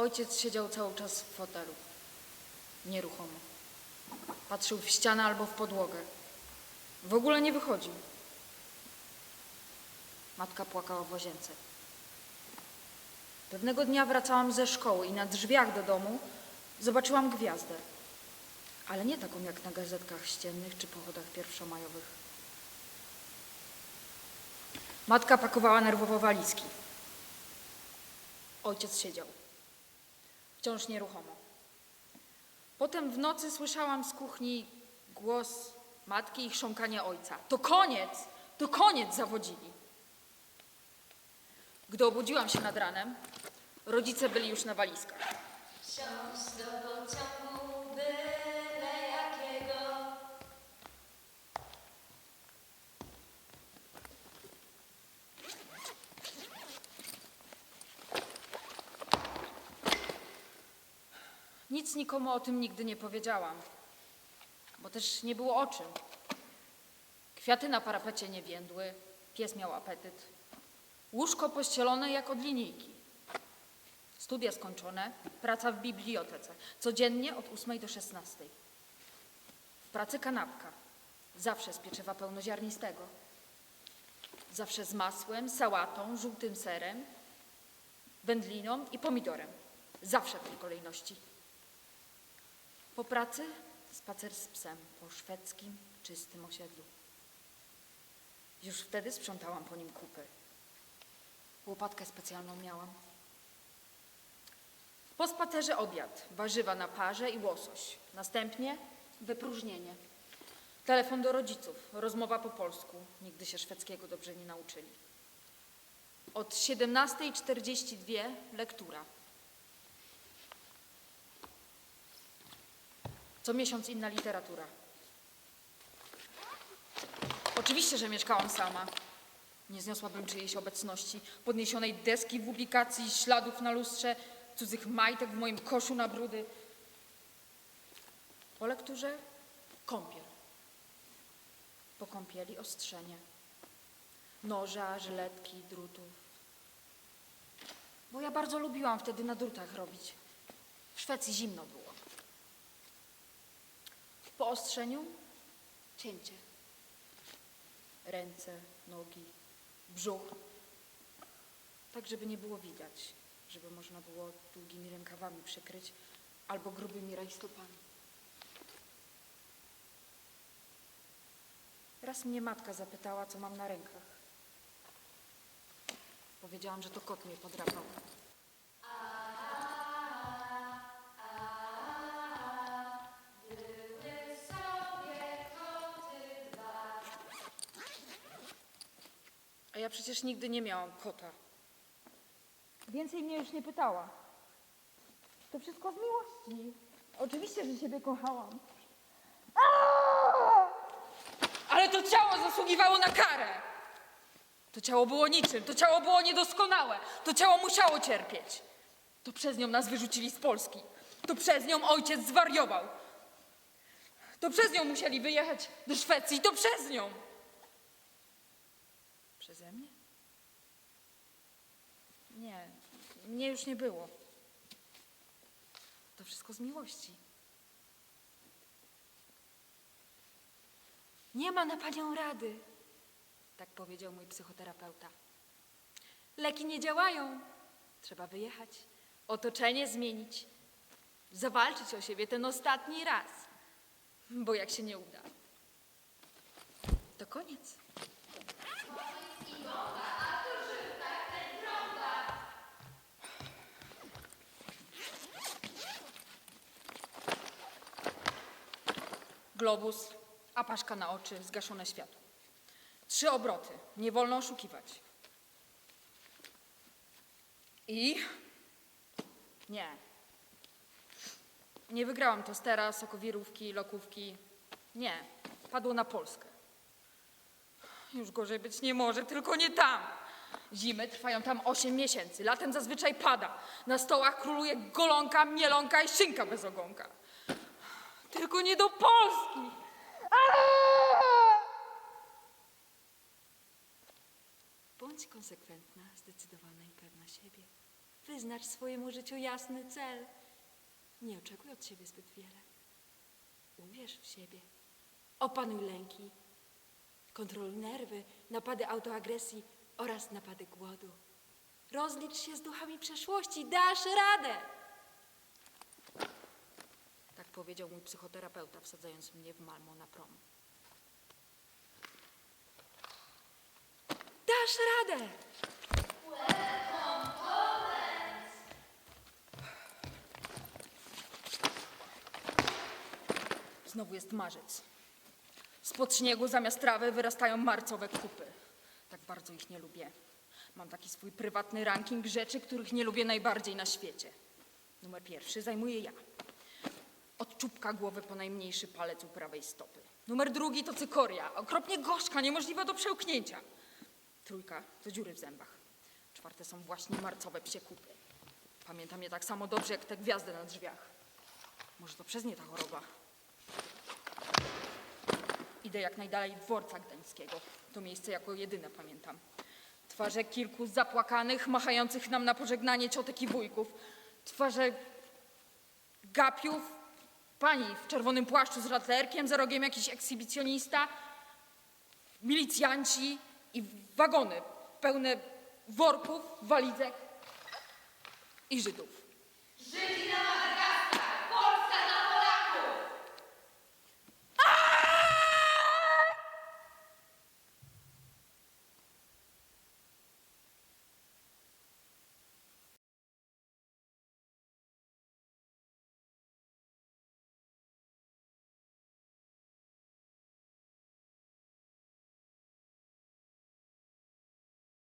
Ojciec siedział cały czas w fotelu, nieruchomo. Patrzył w ścianę albo w podłogę. W ogóle nie wychodził. Matka płakała w łazience. Pewnego dnia wracałam ze szkoły i na drzwiach do domu zobaczyłam gwiazdę. Ale nie taką jak na gazetkach ściennych czy pochodach pierwszomajowych. Matka pakowała nerwowo walizki. Ojciec siedział. Wciąż nieruchomo. Potem w nocy słyszałam z kuchni głos matki i chrząkanie ojca. To koniec! To koniec! Zawodzili. Gdy obudziłam się nad ranem, rodzice byli już na walizkach. Wsiąść do pociągu Nic nikomu o tym nigdy nie powiedziałam, bo też nie było o czym. Kwiaty na parapecie nie więdły, pies miał apetyt. Łóżko pościelone jak od linijki. Studia skończone, praca w bibliotece, codziennie od 8 do 16. W pracy kanapka, zawsze z pieczywa pełnoziarnistego. Zawsze z masłem, sałatą, żółtym serem, wędliną i pomidorem. Zawsze w tej kolejności. Po pracy spacer z psem po szwedzkim, czystym osiedlu. Już wtedy sprzątałam po nim kupy. Łopatkę specjalną miałam. Po spacerze obiad, warzywa na parze i łosoś. Następnie wypróżnienie. Telefon do rodziców, rozmowa po polsku. Nigdy się szwedzkiego dobrze nie nauczyli. Od 17.42 lektura. Co miesiąc inna literatura. Oczywiście, że mieszkałam sama. Nie zniosłabym czyjejś obecności, podniesionej deski w publikacji, śladów na lustrze, cudzych majtek w moim koszu na brudy. Po lekturze kąpiel. Po kąpieli ostrzenie. Noża, żyletki, drutów. Bo ja bardzo lubiłam wtedy na drutach robić. W Szwecji zimno było. Po ostrzeniu cięcie. Ręce, nogi, brzuch. Tak, żeby nie było widać, żeby można było długimi rękawami przykryć albo grubymi rajstopami. Raz mnie matka zapytała, co mam na rękach. Powiedziałam, że to kot mnie podrapał. A ja przecież nigdy nie miałam kota. Więcej mnie już nie pytała. To wszystko z miłości. Oczywiście, że siebie kochałam. Ale to ciało zasługiwało na karę. To ciało było niczym, to ciało było niedoskonałe, to ciało musiało cierpieć. To przez nią nas wyrzucili z Polski. To przez nią ojciec zwariował. To przez nią musieli wyjechać do Szwecji, to przez nią. Przeze mnie? Nie, mnie już nie było. To wszystko z miłości. Nie ma na panią rady, tak powiedział mój psychoterapeuta. Leki nie działają. Trzeba wyjechać, otoczenie zmienić, zawalczyć o siebie ten ostatni raz. Bo jak się nie uda, to koniec. Globus, apaszka na oczy, zgaszone światło. Trzy obroty, nie wolno oszukiwać. I nie. Nie wygrałam tostera, sokowirówki, lokówki. Nie, padło na Polskę. Już gorzej być nie może, tylko nie tam. Zimy trwają tam 8 miesięcy, latem zazwyczaj pada. Na stołach króluje golonka, mielonka i szynka bez ogonka. Tylko nie do Polski. Bądź konsekwentna, zdecydowana i pewna siebie. Wyznacz swojemu życiu jasny cel. Nie oczekuj od siebie zbyt wiele. Uwierz w siebie. Opanuj lęki. Kontroluj nerwy, napady autoagresji oraz napady głodu. Rozlicz się z duchami przeszłości, dasz radę! Tak powiedział mój psychoterapeuta, wsadzając mnie w Malmo na prom. Dasz radę! Znowu jest marzec. Spod śniegu zamiast trawy wyrastają marcowe kupy. Tak bardzo ich nie lubię. Mam taki swój prywatny ranking rzeczy, których nie lubię najbardziej na świecie. Numer pierwszy zajmuję ja. Od czubka głowy po najmniejszy palec u prawej stopy. Numer drugi to cykoria, okropnie gorzka, niemożliwa do przełknięcia. Trójka to dziury w zębach. Czwarte są właśnie marcowe psie kupy. Pamiętam je tak samo dobrze jak te gwiazdy na drzwiach. Może to przez nie ta choroba. Idę jak najdalej dworca gdańskiego. To miejsce jako jedyne pamiętam. Twarze kilku zapłakanych, machających nam na pożegnanie ciotek i wujków. Twarze gapiów, pani w czerwonym płaszczu z ratlerkiem, za rogiem jakiś ekshibicjonista, milicjanci i wagony pełne worków, walizek i Żydów.